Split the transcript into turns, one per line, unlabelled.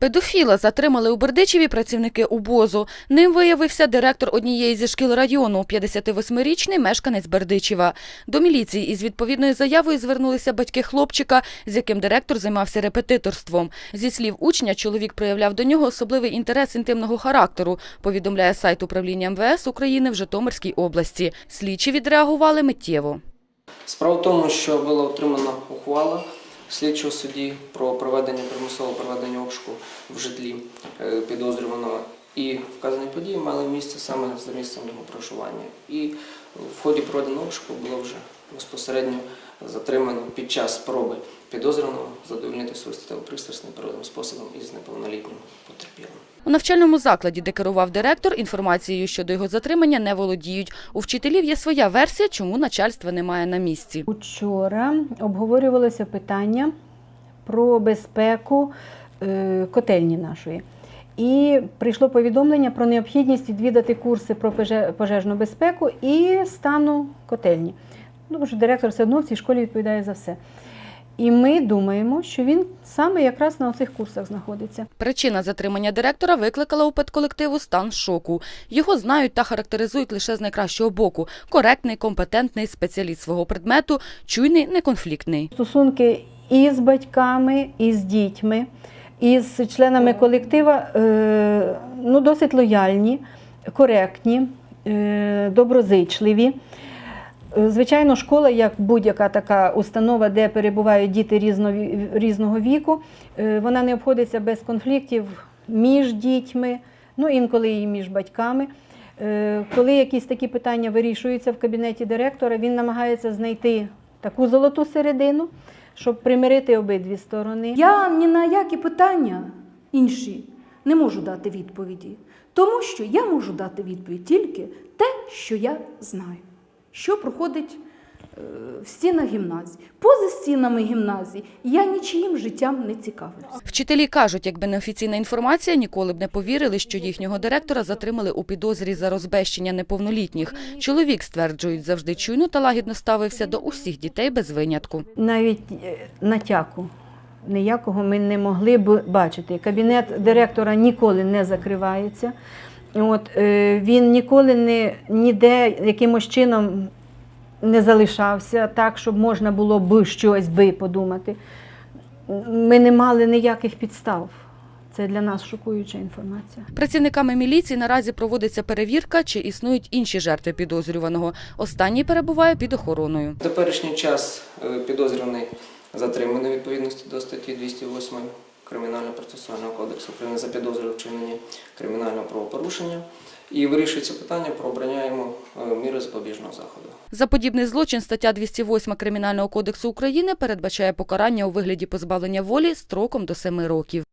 Педофіла затримали у Бердичеві працівники УБОЗу. Ним виявився директор однієї зі шкіл району, 58-річний мешканець Бердичева. До міліції із відповідною заявою звернулися батьки хлопчика, з яким директор займався репетиторством. Зі слів учня, чоловік проявляв до нього особливий інтерес інтимного характеру, повідомляє сайт управління МВС України в Житомирській області. Слідчі відреагували миттєво.
Справа в тому, що була отримана ухвала слідчого судді про проведення примусового проведення обшуку в житлі е, підозрюваного. І вказані події мали місце саме за місцем його проживання. І в ході проведеного обшуку було вже безпосередньо затримано під час спроби підозрюваного задовольнити свою статеву пристрасть неприродним способом із неповнолітнім потерпілим.
У навчальному закладі, де керував директор, інформацією щодо його затримання не володіють. У вчителів є своя версія, чому начальства немає на місці.
Учора обговорювалося питання про безпеку е, котельні нашої. І прийшло повідомлення про необхідність відвідати курси про поже- пожежну безпеку і стану котельні. Ну, Тому що директор все одно в цій школі відповідає за все. І ми думаємо, що він саме якраз на цих курсах знаходиться.
Причина затримання директора викликала у педколективу стан шоку. Його знають та характеризують лише з найкращого боку – коректний, компетентний спеціаліст свого предмету, чуйний, неконфліктний.
Стосунки і з батьками, і з дітьми, і з членами колектива е, ну, досить лояльні, коректні, е, доброзичливі. Е, Звичайно, школа, як будь-яка така установа, де перебувають діти різного віку, вона не обходиться без конфліктів між дітьми, ну інколи і між батьками. Коли якісь такі питання вирішуються в кабінеті директора, він намагається знайти таку золоту середину, щоб примирити обидві сторони.
Я ні на які питання інші не можу дати відповіді, тому що я можу дати відповідь тільки те, що я знаю, що проходить в стінах гімназії. Поза стінами гімназії я нічиїм життям не цікавлюся.
Вчителі кажуть, якби не офіційна інформація, ніколи б не повірили, що їхнього директора затримали у підозрі за розбещення неповнолітніх. Чоловік, стверджують, завжди чуйно та лагідно ставився до усіх дітей без винятку.
Навіть е, натяку ніякого ми не могли б бачити. Кабінет директора ніколи не закривається. От, е, він ніколи не, ніде якимось чином не залишався так, щоб можна було б щось би подумати. Ми не мали ніяких підстав. Це для нас шокуюча інформація.
Працівниками міліції наразі проводиться перевірка, чи існують інші жертви підозрюваного. Останній перебуває під охороною.
В теперішній час е, підозрюваний затриманий відповідності до статті 208 Кримінального процесуального кодексу України за підозрою вчинення кримінального правопорушення. І вирішується питання про обрання йому е, міри запобіжного заходу.
За подібний злочин стаття 208 Кримінального кодексу України передбачає покарання у вигляді позбавлення волі строком до 7 років.